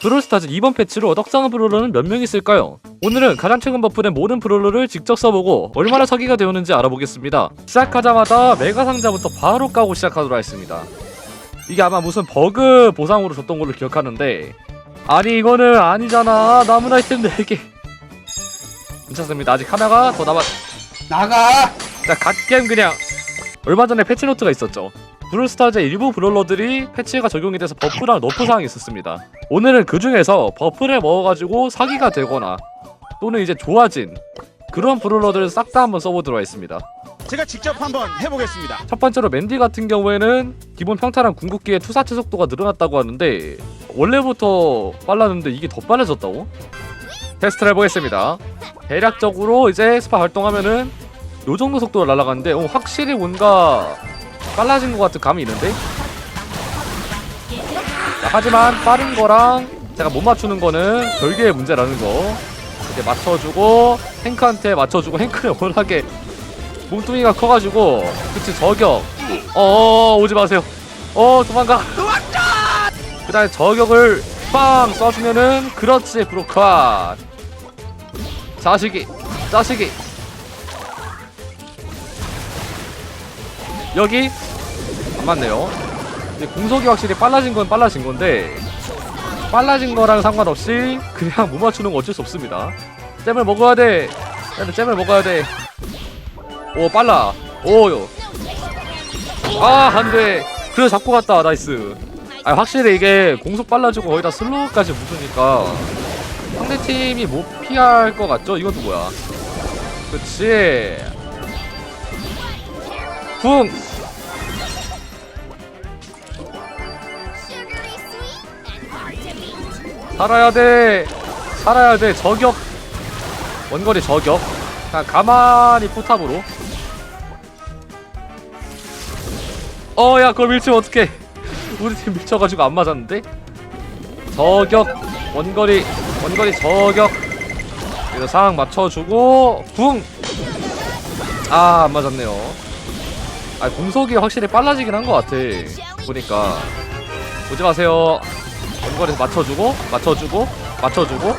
브롤스타즈 이번 패치로 떡상한 브롤러는 몇 명 있을까요? 오늘은 가장 최근 버프된 모든 브롤러를 직접 써보고 얼마나 사기가 되었는지 알아보겠습니다. 시작하자마자 메가 상자부터 바로 까고 시작하도록 하겠습니다. 이게 아마 무슨 버그 보상으로 줬던 걸로 기억하는데 아니 이거는 아니잖아 남은 아이템 4개 괜찮습니다 아직 하나가 더 남았 나가! 자 갓겜 그냥 얼마 전에 패치노트가 있었죠 브롤스타즈의 일부 브롤러들이 패치가 적용이 돼서 버프랑 너프 사항이 있었습니다 오늘은 그 중에서 버프를 먹어가지고 사기가 되거나 또는 이제 좋아진 그런 브롤러들을 싹 다 한번 써보도록 하겠습니다 제가 직접 한번 해보겠습니다. 첫 번째로 맨디 같은 경우에는 기본 평타랑 궁극기의 투사체 속도가 늘어났다고 하는데 원래부터 빨랐는데 이게 더 빨라졌다고? 테스트를 해보겠습니다. 대략적으로 이제 스파 활동하면은 요 정도 속도로 날아가는데 어, 확실히 뭔가 빨라진 것 같은 감이 있는데? 자, 하지만 빠른 거랑 제가 못 맞추는 거는 별개의 문제라는 거. 이렇게 맞춰주고 행크한테 맞춰주고 행크는 워낙에 몸뚱이가 커가지고 그치 저격. 어 오지 마세요. 어 도망가. 그 다음에 저격을 빵 쏴주면은 그렇지 브로컷 자식이 자식이. 여기 안 맞네요. 이제 공속이 확실히 빨라진 건 빨라진 건데 빨라진 거랑 상관없이 그냥 못 맞추는 거 어쩔 수 없습니다. 잼을 먹어야 돼. 잼을 먹어야 돼. 오 빨라. 오요 아 안돼. 그래 잡고 갔다. 나이스. 아 확실히 이게 공속 빨라지고 거기다 슬로우까지 묻으니까 상대팀이 못 피할 것 같죠? 이건 또 뭐야? 그치. 쿵 살아야 돼. 살아야 돼. 저격. 원거리 저격. 그냥 가만히 포탑으로. 어 야 그걸 밀치면 어떡해. 우리 팀 밀쳐가지고 안 맞았는데? 저격. 원거리. 원거리 저격. 그래서 상황 맞춰주고 붕아 안 맞았네요. 아 공속이 확실히 빨라지긴 한 것 같아. 보니까. 오지 마세요 원거리에서 맞춰주고 맞춰주고 맞춰주고.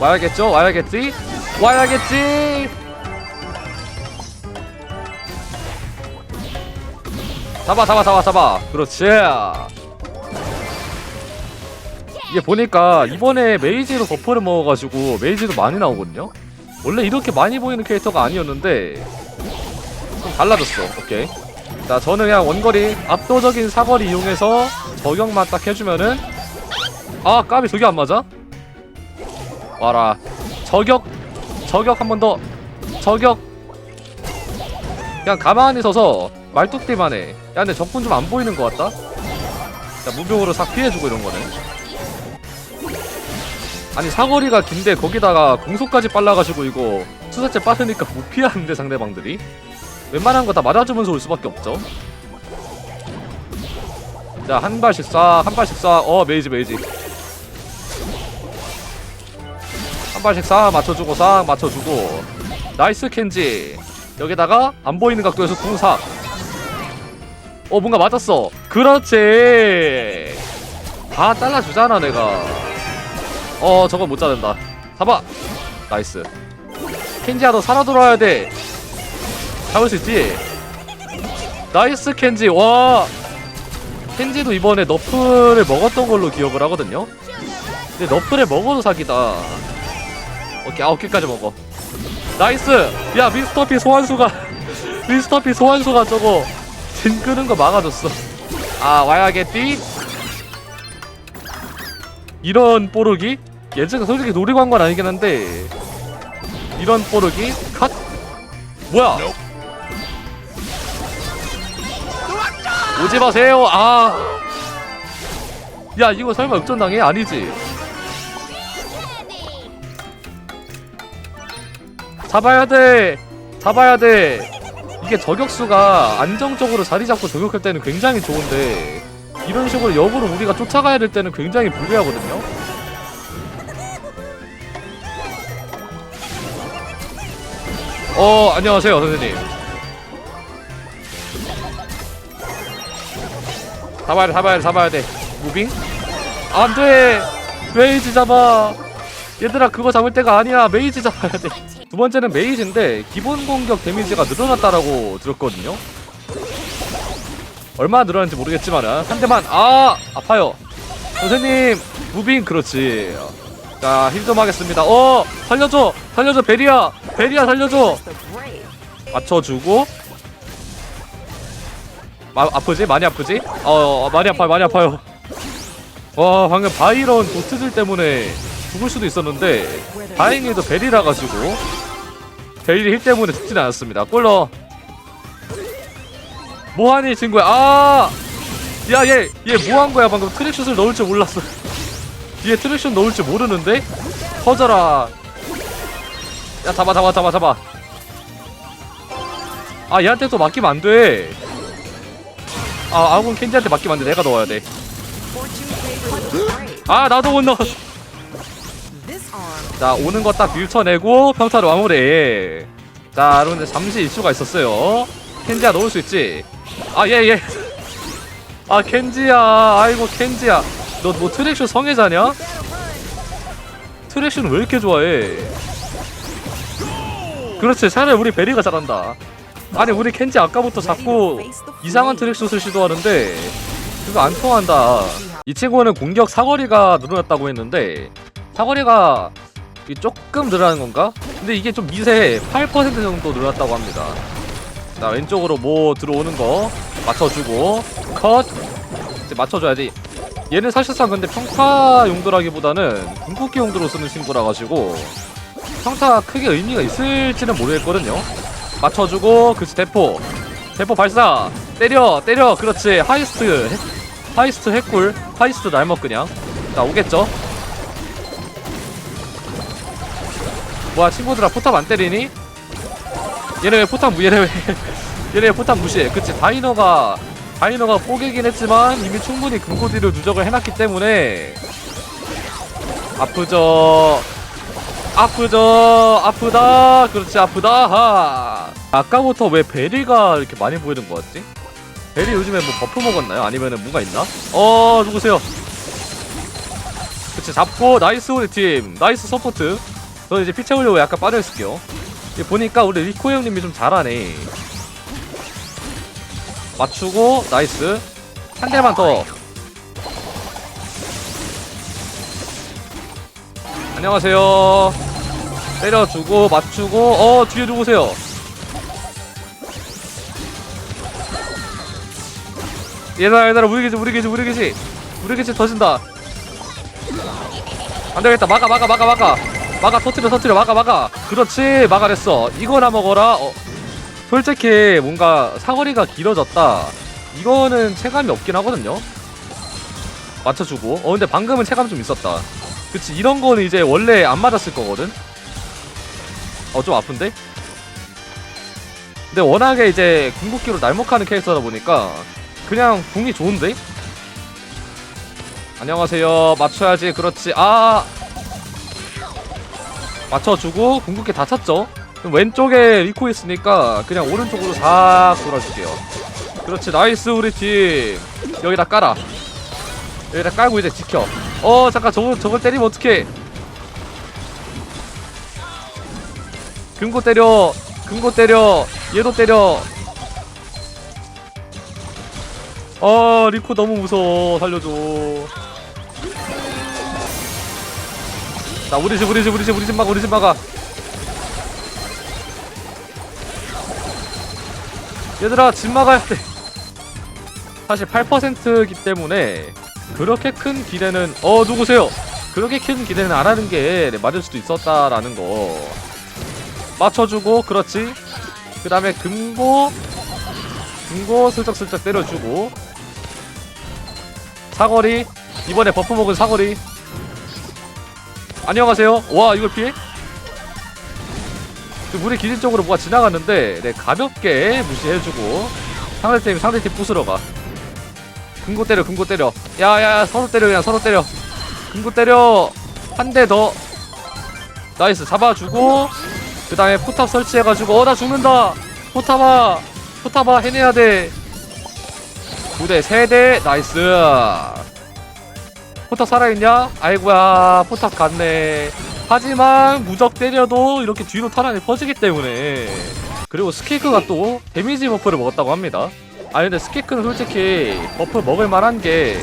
와야겠죠? 와야겠지? 와야겠지? 잡아 잡아 잡아 잡아. 그렇지. 이게 보니까 이번에 메이지로 버퍼를 먹어가지고 메이지도 많이 나오거든요? 원래 이렇게 많이 보이는 캐릭터가 아니었는데 좀 달라졌어. 오케이. 자 저는 그냥 원거리 압도적인 사거리 이용해서 저격만 딱 해주면은 아 까비 저게 안 맞아? 와라. 저격 저격 한 번 더. 저격. 그냥 가만히 서서 말뚝띠만 해야 근데 적군 좀 안 보이는 것 같다. 자 무병으로 싹 피해주고 이런 거는 아니 사거리가 긴데 거기다가 공속까지 빨라가지고 이거 투사체 빠르니까 못 피하는데 상대방들이? 웬만한 거 다 맞아주면서 올 수밖에 없죠 자 한 발씩 쏴 한 발씩 쏴 어 메이지 메이지. 한 발씩 싹 맞춰주고 싹 맞춰주고. 나이스 켄지. 여기다가 안 보이는 각도에서 궁삭 어 뭔가 맞았어. 그렇지. 다 잘라주잖아 내가. 어 저건 못 자른다. 잡아. 나이스. 켄지야 너 살아 돌아야 돼. 잡을 수 있지? 나이스 켄지. 와 켄지도 이번에 너프를 먹었던 걸로 기억을 하거든요. 근데 너프를 먹어도 사기다. 오케이 아홉 개까지 먹어. 나이스! 야 미스터피 소환수가 미스터피 소환수가 저거 진 끄는 거 막아줬어. 아 와야겠디? 이런 뽀르기? 예전에 솔직히 놀이광 건 아니긴 한데 이런 뽀르기? 컷! 뭐야 오지 마세요. 아 야 이거 설마 역전당해? 아니지. 잡아야 돼. 잡아야 돼. 이게 저격수가 안정적으로 자리 잡고 저격할 때는 굉장히 좋은데 이런 식으로 역으로 우리가 쫓아가야 될 때는 굉장히 불리하거든요. 어 안녕하세요 선생님 잡아야 돼 잡아야 돼 잡아야 돼. 무빙? 안 돼! 메이지 잡아! 얘들아 그거 잡을 때가 아니야. 메이지 잡아야 돼 두 번째는 메이지인데 기본 공격 데미지가 늘어났다라고 들었거든요. 얼마나 늘어났는지 모르겠지만 한 대만. 아 아파요. 선생님 무빙 그렇지. 자 힐 좀 하겠습니다. 어 살려줘! 살려줘 베리야! 베리야 살려줘! 맞춰주고 마, 아프지? 많이 아프지? 어, 어 많이 아파요 많이 아파요. 와 방금 바이런 도트들 때문에 죽을 수도 있었는데 다행히도 베리라 가지고 베리 힐 때문에 죽지는 않았습니다. 꼴러. 뭐하니 친구야? 아! 야 얘 얘 뭐 한 거야? 방금 트랙슛을 넣을 줄 몰랐어. 뒤에 트랙슛 넣을 줄 모르는데? 터져라. 야 잡아 잡아 잡아 잡아. 아 얘한테 또 맡기면 안 돼 아 아군 켄지한테 맡기면 안돼 내가 넣어야 돼아 나도 못 넣어. 자 오는 거 딱 밀쳐내고 평타로 마무리 자 여러분들 잠시 이슈가 있었어요. 켄지야 넣을 수 있지? 아예 예. 아 켄지야. 아이고 켄지야. 너 뭐 트랙쇼 성애자냐? 트랙쇼는 왜 이렇게 좋아해? 그렇지 차라리 우리 베리가 잘한다 아니 우리 켄지 아까부터 자꾸 이상한 트랙슛을 시도하는데 그거 안 통한다. 이 친구는 공격 사거리가 늘어났다고 했는데 사거리가 이 조금 늘어나는 건가? 근데 이게 좀 미세해 8% 정도 늘어났다고 합니다. 자 왼쪽으로 뭐 들어오는 거 맞춰주고 컷! 이제 맞춰줘야지. 얘는 사실상 근데 평타 용도라기보다는 궁극기 용도로 쓰는 친구라 가지고 평타 크게 의미가 있을지는 모르겠거든요 맞춰주고 그치 대포. 대포 발사. 때려 때려. 그렇지. 하이스트 해- 하이스트 핵꿀. 하이스트 날먹 그냥. 자 오겠죠? 뭐야 친구들아 포탑 안 때리니? 얘네 왜 포탑 무 얘네 왜 얘네 왜 포탑 무시해? 그치 다이너가 다이너가 뽀개긴 했지만 이미 충분히 금고디를 누적을 해놨기 때문에 아프죠 아프죠 아프다 그렇지 아프다 하. 아까부터 왜 베리가 이렇게 많이 보이는 것 같지? 베리 요즘에 뭐 버프 먹었나요? 아니면은 뭐가 있나? 어 누구세요? 그치 잡고 나이스 우리 팀 나이스 서포트 저 이제 피 채우려고 약간 빠져있을게요 보니까 우리 리코 형님이 좀 잘하네 맞추고 나이스 한 대만 더 안녕하세요. 때려주고 맞추고 어 뒤에 누구세요? 얘들아 얘들아 우리 계지 우리 계지 터진다. 안되겠다. 막아 막아 막아 막아. 막아 터트려 터트려. 막아 막아. 그렇지. 막아냈어. 이거나 먹어라. 어. 솔직히 뭔가 사거리가 길어졌다. 이거는 체감이 없긴 하거든요. 맞춰주고. 어 근데 방금은 체감 좀 있었다 그치 이런 거는 이제 원래 안 맞았을 거거든? 어 좀 아픈데? 근데 워낙에 이제 궁극기로 날먹하는 캐릭터다 보니까 그냥 궁이 좋은데? 안녕하세요. 맞춰야지. 그렇지. 아! 맞춰주고 궁극기 다 찼죠? 왼쪽에 리코 있으니까 그냥 오른쪽으로 싹 돌아줄게요. 그렇지. 나이스 우리 팀. 여기다 깔아. 여기다 깔고 이제 지켜 어 잠깐 저거 저걸 때리면 어떡해? 금고 때려 금고 때려 얘도 때려. 아 리코 너무 무서워 살려줘. 자 우리 집 우리 집 우리 집 우리 집 막아 우리 집 막아. 얘들아 집 막아야 돼. 사실 8%이기 때문에 그렇게 큰 기대는 어 누구세요? 그렇게 큰 기대는 안 하는 게 네, 맞을 수도 있었다라는 거. 맞춰주고 그렇지. 그 다음에 금고 금고 슬쩍슬쩍 때려주고. 사거리. 이번에 버프 먹은 사거리. 안녕하세요. 와 이걸 피해? 우리 기진 쪽으로 뭐가 지나갔는데 네 가볍게 무시해주고. 상대팀 상대팀 부스러 가 금고 때려 금고 때려. 야야야 서로 때려 그냥 서로 때려. 금고 때려. 한 대 더. 나이스. 잡아주고 그 다음에 포탑 설치해가지고 어 나 죽는다. 포탑아 포탑아 해내야 돼. 두대세 대. 나이스. 포탑 살아있냐? 아이고야 포탑 갔네. 하지만 무적 때려도 이렇게 뒤로 탄환이 퍼지기 때문에. 그리고 스케이크가 또 데미지 버프를 먹었다고 합니다 아 근데 스케이크는 솔직히 버프 먹을 만한 게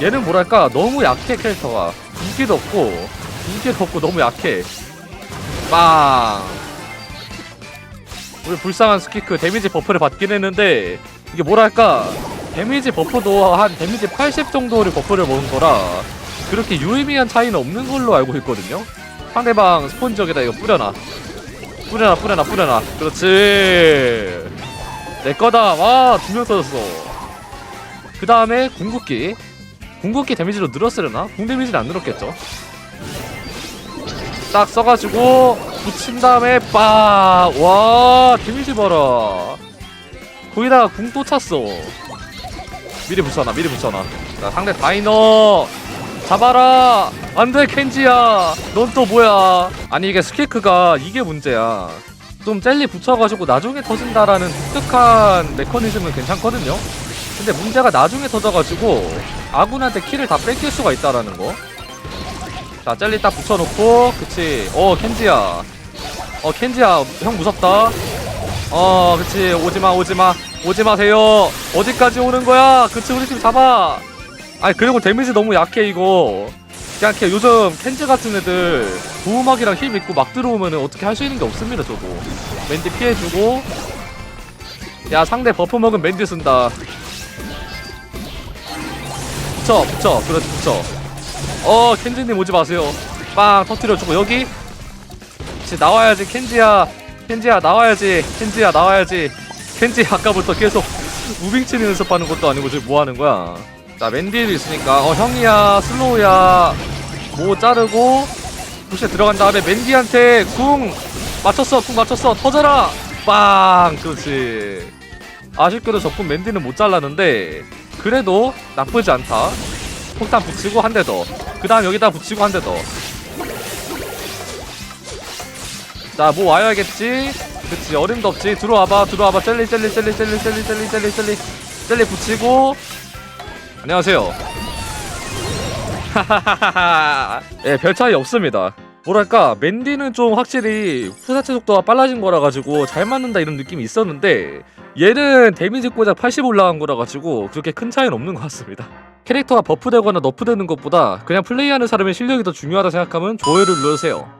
얘는 뭐랄까 너무 약해 캐릭터가. 인기도 없고 인기도 없고 너무 약해. 빵. 우리 불쌍한 스키크 데미지 버프를 받긴 했는데 이게 뭐랄까 데미지 버프도 한 데미지 80 정도를 버프를 먹은 거라 그렇게 유의미한 차이는 없는 걸로 알고 있거든요. 상대방 스폰지역에다 이거 뿌려놔. 뿌려놔 뿌려놔 뿌려놔. 그렇지 내 거다. 와 두 명 터졌어. 그 다음에 궁극기. 궁극기 데미지로 늘었으려나? 궁 데미지는 안 늘었겠죠. 딱 써가지고 붙인 다음에 빠 와 데미지 봐라. 거기다가 궁 또 찼어. 미리 붙여놔 미리 붙여놔. 자 상대 다이너. 잡아라. 안 돼 켄지야. 넌 또 뭐야? 아니 이게 스케이크가 이게 문제야 좀 젤리 붙여가지고 나중에 터진다라는 독특한 메커니즘은 괜찮거든요. 근데 문제가 나중에 터져가지고 아군한테 키를 다 뺏길 수가 있다라는 거. 자 젤리 딱 붙여놓고 그치. 어 켄지야. 어 켄지야 형 무섭다. 어 그치. 오지마 오지마. 오지 마세요. 어디까지 오는 거야? 그치 우리 팀 잡아. 아니 그리고 데미지 너무 약해 이거 그냥 이렇게 요즘 켄지 같은 애들 보호막이랑 힐 믿고 막 들어오면 어떻게 할 수 있는 게 없습니다 저도. 맨디 피해주고. 야 상대 버프 먹은 맨디 쓴다. 붙여 붙여. 그렇지 붙여. 어 켄지님 오지 마세요. 빵 터트려주고 여기. 그치 나와야지 켄지야. 켄지야 나와야지. 켄지야 나와야지. 켄지 아까부터 계속 무빙 치는 연습하는 것도 아니고 지금 뭐 하는 거야 자 맨디도 있으니까 어 형이야 슬로우야 뭐 자르고 부시에 들어간 다음에 맨디한테 궁 맞췄어 궁 맞췄어 터져라 빵 그렇지 아쉽게도 적군 맨디는 못 잘랐는데 그래도 나쁘지 않다 폭탄 붙이고 한 대 더. 그 다음 여기다 붙이고 한 대 더. 자, 뭐 와야겠지? 그치, 어림도 없지. 들어와봐, 들어와봐. 젤리, 젤리, 젤리, 젤리, 젤리, 젤리, 젤리, 젤리. 젤리 붙이고. 안녕하세요. 예, 별 차이 없습니다. 뭐랄까, 맨디는 좀 확실히 후사체 속도가 빨라진 거라 가지고 잘 맞는다 이런 느낌이 있었는데 얘는 데미지 고작 80 올라간 거라 가지고 그렇게 큰 차이는 없는 것 같습니다. 캐릭터가 버프되거나 너프되는 것보다 그냥 플레이하는 사람의 실력이 더 중요하다 생각하면 좋아요를 눌러주세요.